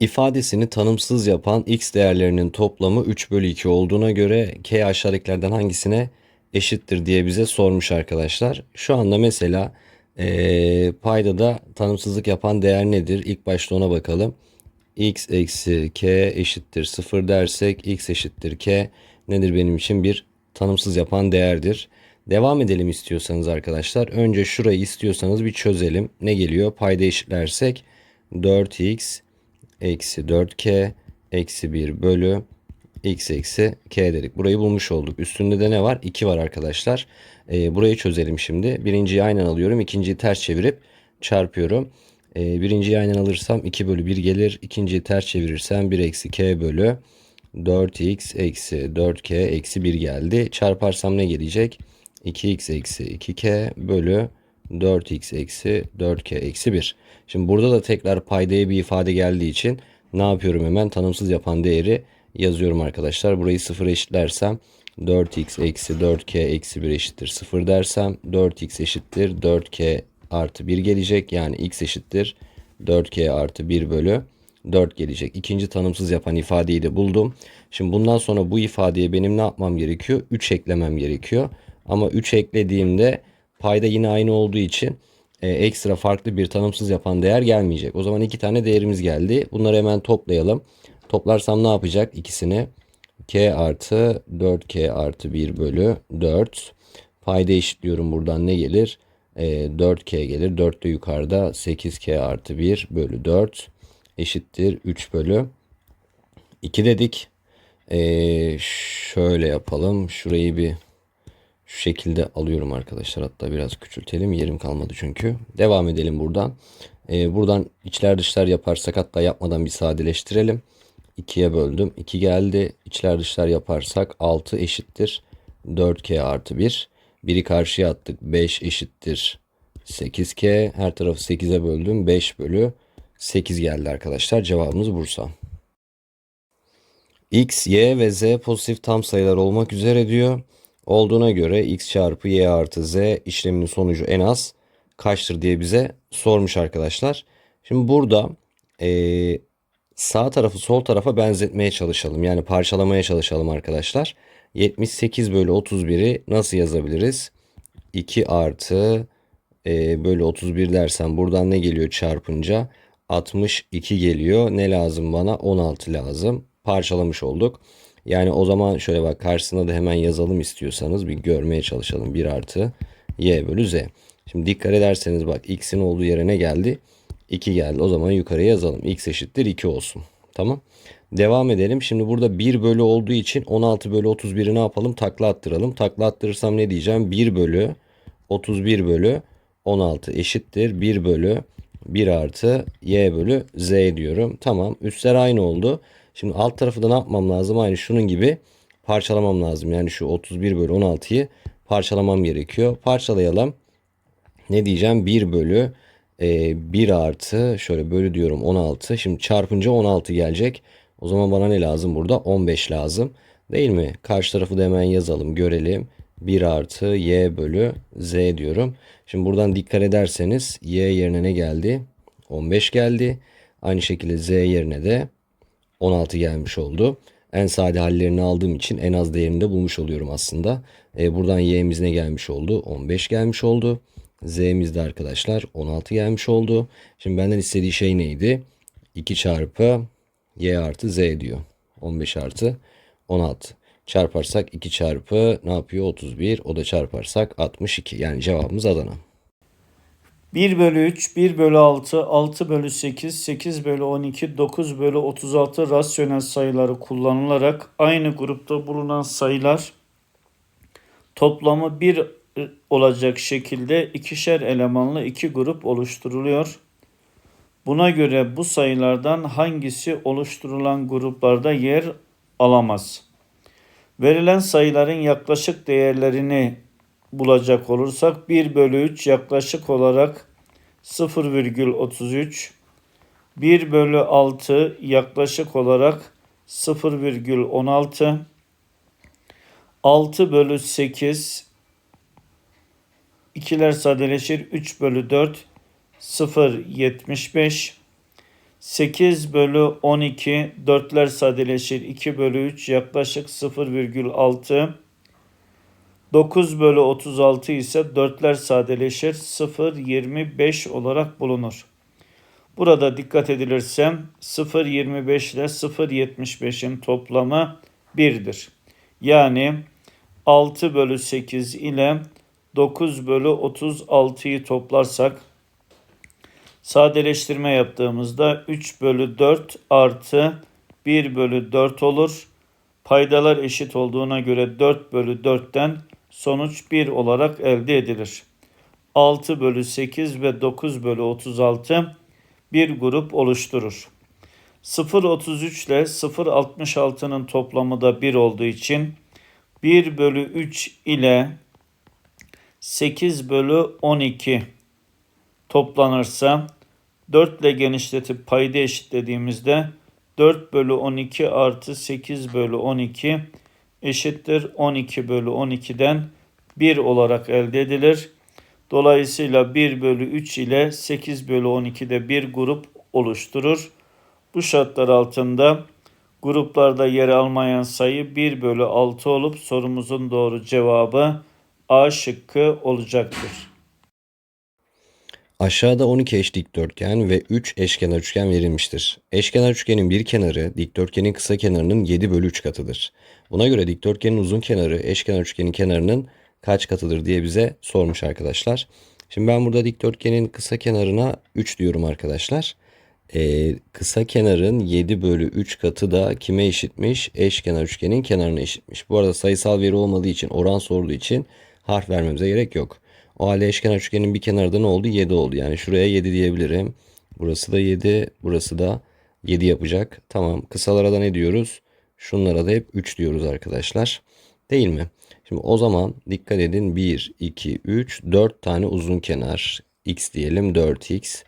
İfadesini tanımsız yapan x değerlerinin toplamı 3 bölü 2 olduğuna göre k aşağıdakilerden hangisine eşittir diye bize sormuş arkadaşlar. Şu anda mesela eee payda da tanımsızlık yapan değer nedir? İlk başta ona bakalım. x eksi k eşittir 0 dersek x eşittir k nedir benim için bir tanımsız yapan değerdir. Devam edelim istiyorsanız arkadaşlar. Önce şurayı istiyorsanız bir çözelim. Ne geliyor? Payda eşitlersek 4x eksi 4k eksi 1 bölü x eksi k dedik. Burayı bulmuş olduk. Üstünde de ne var? 2 var arkadaşlar. Ee, burayı çözelim şimdi. Birinciyi aynen alıyorum. ikinciyi ters çevirip çarpıyorum. Ee, birinciyi aynen alırsam 2 bölü 1 gelir. İkinciyi ters çevirirsem 1 eksi k bölü 4x eksi 4k eksi 1 geldi. Çarparsam ne gelecek? 2x eksi 2k bölü 4x eksi 4k eksi 1. Şimdi burada da tekrar paydaya bir ifade geldiği için ne yapıyorum hemen? Tanımsız yapan değeri yazıyorum arkadaşlar. Burayı 0 eşitlersem 4x eksi 4k eksi 1 eşittir 0 dersem 4x eşittir 4k artı 1 gelecek. Yani x eşittir 4k artı 1 bölü 4 gelecek. İkinci tanımsız yapan ifadeyi de buldum. Şimdi bundan sonra bu ifadeye benim ne yapmam gerekiyor? 3 eklemem gerekiyor. Ama 3 eklediğimde payda yine aynı olduğu için e, ekstra farklı bir tanımsız yapan değer gelmeyecek. O zaman iki tane değerimiz geldi. Bunları hemen toplayalım. Toplarsam ne yapacak ikisini? k artı 4k artı 1 bölü 4. Payda eşitliyorum buradan ne gelir? E, 4k gelir. 4 de yukarıda 8k artı 1 bölü 4 eşittir 3 bölü 2 dedik. E, şöyle yapalım. Şurayı bir şu şekilde alıyorum arkadaşlar. Hatta biraz küçültelim. Yerim kalmadı çünkü. Devam edelim buradan. Ee, buradan içler dışlar yaparsak hatta yapmadan bir sadeleştirelim. 2'ye böldüm. 2 geldi. İçler dışlar yaparsak 6 eşittir. 4k artı 1. 1'i karşıya attık. 5 eşittir. 8k. Her tarafı 8'e böldüm. 5 bölü 8 geldi arkadaşlar. Cevabımız Bursa. X, Y ve Z pozitif tam sayılar olmak üzere diyor olduğuna göre x çarpı y artı z işleminin sonucu en az kaçtır diye bize sormuş arkadaşlar. Şimdi burada e, sağ tarafı sol tarafa benzetmeye çalışalım. Yani parçalamaya çalışalım arkadaşlar. 78 bölü 31'i nasıl yazabiliriz? 2 artı e, bölü 31 dersen buradan ne geliyor çarpınca? 62 geliyor. Ne lazım bana? 16 lazım. Parçalamış olduk. Yani o zaman şöyle bak karşısına da hemen yazalım istiyorsanız bir görmeye çalışalım. 1 artı y bölü z. Şimdi dikkat ederseniz bak x'in olduğu yere ne geldi? 2 geldi. O zaman yukarıya yazalım. x eşittir 2 olsun. Tamam. Devam edelim. Şimdi burada 1 bölü olduğu için 16 bölü 31'i ne yapalım? Takla attıralım. Takla attırırsam ne diyeceğim? 1 bölü 31 bölü 16 eşittir. 1 bölü 1 artı y bölü z diyorum. Tamam. Üstler aynı oldu. Şimdi alt tarafı da ne yapmam lazım? Aynı şunun gibi parçalamam lazım. Yani şu 31 bölü 16'yı parçalamam gerekiyor. Parçalayalım. Ne diyeceğim? 1 bölü e, 1 artı şöyle bölü diyorum 16. Şimdi çarpınca 16 gelecek. O zaman bana ne lazım burada? 15 lazım. Değil mi? Karşı tarafı da hemen yazalım. Görelim. 1 artı y bölü z diyorum. Şimdi buradan dikkat ederseniz y yerine ne geldi? 15 geldi. Aynı şekilde z yerine de 16 gelmiş oldu. En sade hallerini aldığım için en az değerini de bulmuş oluyorum aslında. E, buradan y'miz ne gelmiş oldu? 15 gelmiş oldu. Z'miz de arkadaşlar 16 gelmiş oldu. Şimdi benden istediği şey neydi? 2 çarpı y artı z diyor. 15 artı 16. Çarparsak 2 çarpı ne yapıyor? 31. O da çarparsak 62. Yani cevabımız Adana. 1 bölü 3, 1 bölü 6, 6 bölü 8, 8 bölü 12, 9 bölü 36 rasyonel sayıları kullanılarak aynı grupta bulunan sayılar toplamı 1 olacak şekilde ikişer elemanlı iki grup oluşturuluyor. Buna göre bu sayılardan hangisi oluşturulan gruplarda yer alamaz? Verilen sayıların yaklaşık değerlerini bulacak olursak 1 bölü 3 yaklaşık olarak 0,33 1 bölü 6 yaklaşık olarak 0,16 6 bölü 8 ikiler sadeleşir 3 bölü 4 0,75 8 bölü 12 4'ler sadeleşir 2 bölü 3 yaklaşık 0,6 9 bölü 36 ise 4'ler sadeleşir 0,25 olarak bulunur. Burada dikkat edilirse 0,25 ile 0,75'in toplamı 1'dir. Yani 6 bölü 8 ile 9 bölü 36'yı toplarsak sadeleştirme yaptığımızda 3 bölü 4 artı 1 bölü 4 olur. Paydalar eşit olduğuna göre 4 bölü 4'ten sonuç 1 olarak elde edilir. 6 bölü 8 ve 9 bölü 36 bir grup oluşturur. 0.33 ile 0.66'nın toplamı da 1 olduğu için 1 bölü 3 ile 8 bölü 12 toplanırsa 4 ile genişletip payda eşitlediğimizde 4 bölü 12 artı 8 bölü 12 eşittir 12 bölü 12'den 1 olarak elde edilir. Dolayısıyla 1 bölü 3 ile 8 bölü 12'de bir grup oluşturur. Bu şartlar altında gruplarda yer almayan sayı 1 bölü 6 olup sorumuzun doğru cevabı A şıkkı olacaktır. Aşağıda 12 eş dikdörtgen ve 3 eşkenar üçgen verilmiştir. Eşkenar üçgenin bir kenarı dikdörtgenin kısa kenarının 7 bölü 3 katıdır. Buna göre dikdörtgenin uzun kenarı eşkenar üçgenin kenarının kaç katıdır diye bize sormuş arkadaşlar. Şimdi ben burada dikdörtgenin kısa kenarına 3 diyorum arkadaşlar. Ee, kısa kenarın 7 bölü 3 katı da kime eşitmiş? Eşkenar üçgenin kenarına eşitmiş. Bu arada sayısal veri olmadığı için oran sorduğu için harf vermemize gerek yok. O halde eşkenar üçgenin bir kenarı da ne oldu? 7 oldu. Yani şuraya 7 diyebilirim. Burası da 7. Burası da 7 yapacak. Tamam. Kısalara da ne diyoruz? Şunlara da hep 3 diyoruz arkadaşlar. Değil mi? Şimdi o zaman dikkat edin. 1, 2, 3, 4 tane uzun kenar. X diyelim 4x.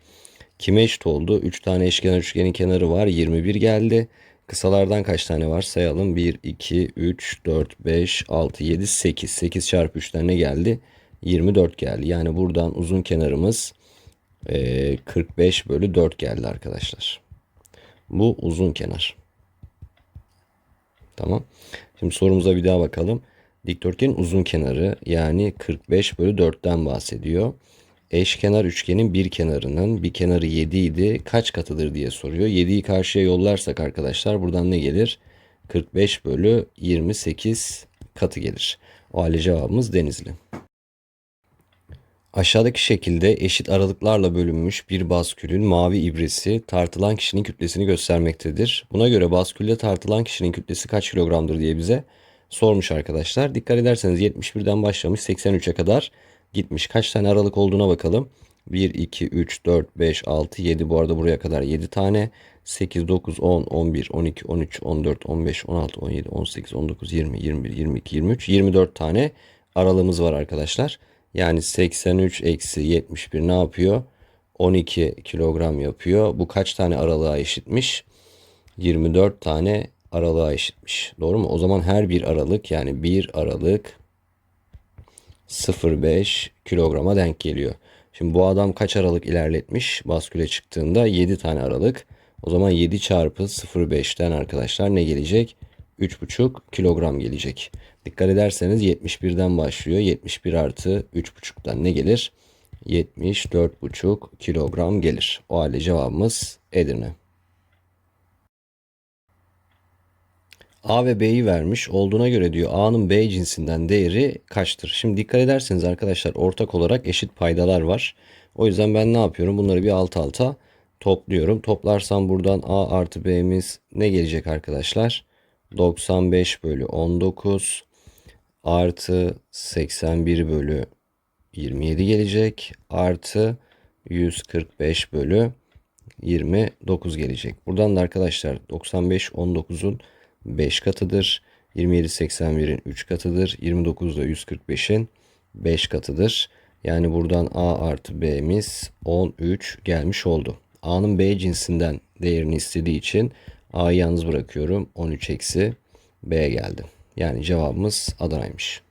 Kime eşit oldu? 3 tane eşkenar üçgenin kenarı var. 21 geldi. Kısalardan kaç tane var? Sayalım. 1, 2, 3, 4, 5, 6, 7, 8. 8 çarpı 3'ten ne geldi? 24 geldi. Yani buradan uzun kenarımız e, 45 bölü 4 geldi arkadaşlar. Bu uzun kenar. Tamam. Şimdi sorumuza bir daha bakalım. Dikdörtgenin uzun kenarı yani 45 bölü 4'ten bahsediyor. Eşkenar üçgenin bir kenarının bir kenarı 7 idi. Kaç katıdır diye soruyor. 7'yi karşıya yollarsak arkadaşlar buradan ne gelir? 45 bölü 28 katı gelir. O halde cevabımız Denizli. Aşağıdaki şekilde eşit aralıklarla bölünmüş bir baskülün mavi ibresi tartılan kişinin kütlesini göstermektedir. Buna göre baskülde tartılan kişinin kütlesi kaç kilogramdır diye bize sormuş arkadaşlar. Dikkat ederseniz 71'den başlamış 83'e kadar gitmiş. Kaç tane aralık olduğuna bakalım. 1, 2, 3, 4, 5, 6, 7 bu arada buraya kadar 7 tane. 8, 9, 10, 11, 12, 13, 14, 15, 16, 17, 18, 19, 20, 21, 22, 23, 24 tane aralığımız var arkadaşlar. Yani 83 eksi 71 ne yapıyor? 12 kilogram yapıyor. Bu kaç tane aralığa eşitmiş? 24 tane aralığa eşitmiş. Doğru mu? O zaman her bir aralık yani bir aralık 0,5 kilograma denk geliyor. Şimdi bu adam kaç aralık ilerletmiş? Basküle çıktığında 7 tane aralık. O zaman 7 çarpı 0,5'ten arkadaşlar ne gelecek? 3,5 kilogram gelecek. Dikkat ederseniz 71'den başlıyor. 71 artı 3,5'tan ne gelir? 74,5 kilogram gelir. O halde cevabımız Edirne. A ve B'yi vermiş. Olduğuna göre diyor A'nın B cinsinden değeri kaçtır? Şimdi dikkat ederseniz arkadaşlar ortak olarak eşit paydalar var. O yüzden ben ne yapıyorum? Bunları bir alt alta topluyorum. Toplarsam buradan A artı B'miz ne gelecek arkadaşlar? 95 bölü 19 artı 81 bölü 27 gelecek artı 145 bölü 29 gelecek. Buradan da arkadaşlar 95 19'un 5 katıdır. 27 81'in 3 katıdır. 29 da 145'in 5 katıdır. Yani buradan A artı B'miz 13 gelmiş oldu. A'nın B cinsinden değerini istediği için A'yı yalnız bırakıyorum. 13 eksi B geldi. Yani cevabımız Adana'ymış.